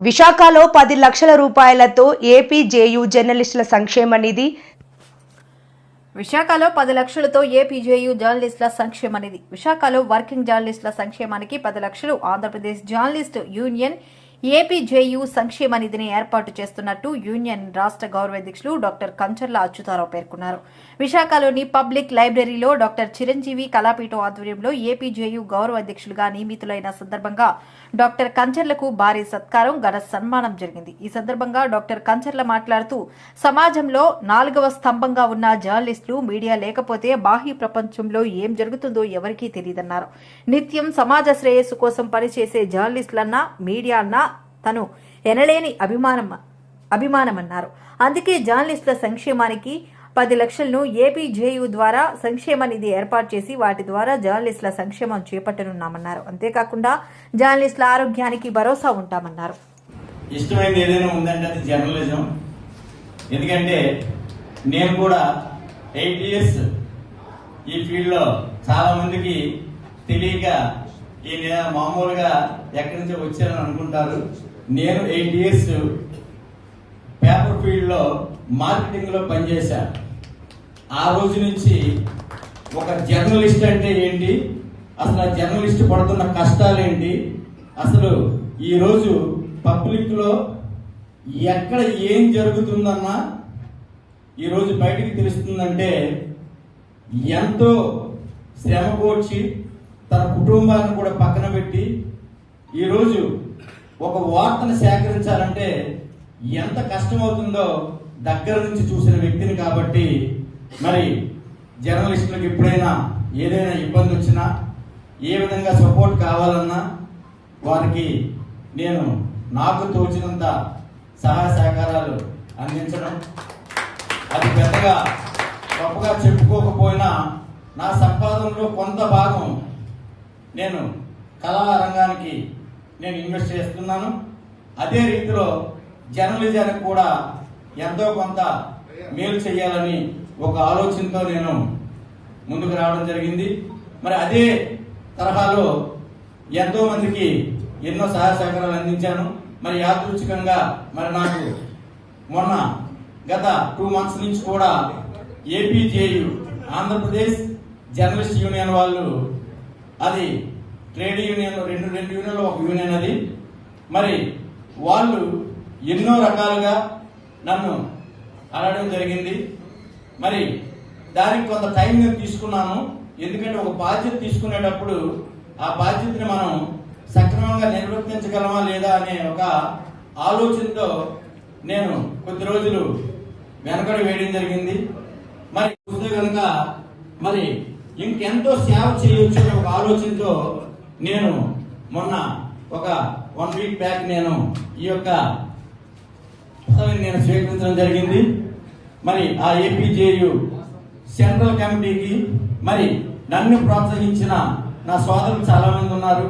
విశాఖలో పది లక్షల రూపాయలతో ఏపీ జేయూ జర్నలిస్టుల సంక్షేమ నిధి. విశాఖలో పది లక్షలతో ఏపీజేయు జర్నలిస్టుల సంక్షేమ నిధి. విశాఖలో వర్కింగ్ జర్నలిస్టుల సంక్షేమానికి పది లక్షలు ఆంధ్రప్రదేశ్ జర్నలిస్ట్ యూనియన్ ఏపీజేయు సంక్షేమ నిధిని ఏర్పాటు చేస్తున్నట్టు యూనియన్ రాష్ట్ర గౌరవ అధ్యక్షులు డాక్టర్ కంచర్ల అచ్యుతారావు పేర్కొన్నారు. విశాఖలోని పబ్లిక్ లైబ్రరీలో డాక్టర్ చిరంజీవి కళాపీఠం ఆధ్వర్యంలో ఏపీజేయు గౌరవ అధ్యక్షులుగా నియమితులైన సందర్భంగా డాక్టర్ కంచర్లకు భారీ సత్కారం ఘన సన్మానం జరిగింది. ఈ సందర్భంగా డాక్టర్ కంచర్ల మాట్లాడుతూ సమాజంలో నాలుగవ స్తంభంగా ఉన్న జర్నలిస్టులు మీడియా లేకపోతే బాహ్య ప్రపంచంలో ఏం జరుగుతుందో ఎవరికీ తెలియదన్నారు. నిత్యం సమాజ శ్రేయస్సు కోసం పనిచేసే జర్నలిస్టులన్నా మీడియా అన్నా తను ఎనలేని అభిమానం అభిమానమన్నారు. అందుకే జర్నలిస్టుల సంక్షేమానికి పది లక్షలను ఏపీజేయు ద్వారా సంక్షేమ నిధి ఏర్పాటు చేసి వాటి ద్వారా జర్నలిస్టుల సంక్షేమం చేపట్టనున్నామన్నారు. అంతేకాకుండా జర్నలిస్టుల ఆరోగ్యానికి భరోసా ఉంటామన్నారు. ఇష్టమైనది ఏదైనా ఉందంటే అది జర్నలిజం. ఎందుకంటే నేను కూడా ఎయిట్ ఇయర్స్ ఈ ఫీల్డ్లో చాలా మందికి తెలియక ఈ మామూలుగా ఎక్కడి నుంచో వచ్చారని అనుకుంటారు. నేను ఎయిట్ ఇయర్స్ పేపర్ ఫీల్డ్లో మార్కెటింగ్లో పనిచేశాను ఆ రోజు నుంచి ఒక జర్నలిస్ట్ అంటే ఏంటి? అసలు ఆ జర్నలిస్ట్ పడుతున్న కష్టాలు ఏంటి అసలు ఈరోజు పబ్లిక్లో ఎక్కడ ఏం జరుగుతుందన్నా ఈరోజు బయటికి తెలుస్తుందంటే ఎంతో శ్రమ కోర్చి తన కుటుంబాన్ని కూడా పక్కన పెట్టి ఈరోజు ఒక వార్తను సేకరించాలంటే ఎంత కష్టమవుతుందో దగ్గర నుంచి చూసిన వ్యక్తిని కాబట్టి మరి జర్నలిస్టులకు ఎప్పుడైనా ఏదైనా ఇబ్బంది వచ్చినా ఏ విధంగా సపోర్ట్ కావాలన్నా వారికి నేను నాకు తోచినంత సహాయ సహకారాలు అందించడం. అది పెద్దగా గొప్పగా చెప్పుకోకపోయినా నా సంపాదనలో కొంత భాగం నేను కళారంగానికి నేను ఇన్వెస్ట్ చేస్తున్నాను. అదే రీతిలో జర్నలిజానికి కూడా ఎంతో కొంత మేలు చేయాలని ఒక ఆలోచనతో నేను ముందుకు రావడం జరిగింది. మరి అదే తరహాలో ఎంతో మందికి ఎన్నో సహాయ సహకారాలు అందించాను. మరి యాదృచ్ఛికంగా మరి నాకు మొన్న గత టూ మంత్స్ నుంచి కూడా ఏపీజేయు ఆంధ్రప్రదేశ్ జర్నలిస్ట్ యూనియన్ వాళ్ళు అది ట్రేడ్ యూనియన్ రెండు రెండు యూనియన్లు ఒక యూనియన్ అది. మరి వాళ్ళు ఎన్నో రకాలుగా నన్ను అడగడం జరిగింది. మరి దానికి కొంత టైం నేను తీసుకున్నాను ఎందుకంటే ఒక బాధ్యత తీసుకునేటప్పుడు ఆ బాధ్యతని మనం సక్రమంగా నిర్వర్తించగలమా లేదా అనే ఒక ఆలోచనతో నేను కొద్ది రోజులు వెనకడి వేయడం జరిగింది. మరి కనుక మరి ఇంకెంతో సేవ చేయొచ్చు అనే ఒక ఆలోచనతో నేను మొన్న ఒక వన్ వీక్ బ్యాక్ నేను ఈ యొక్క నేను స్వీకరించడం జరిగింది. మరి ఆ ఏపీజేయు సెంట్రల్ కమిటీకి మరి నన్ను ప్రోత్సహించిన నా సోదరులు చాలా మంది ఉన్నారు.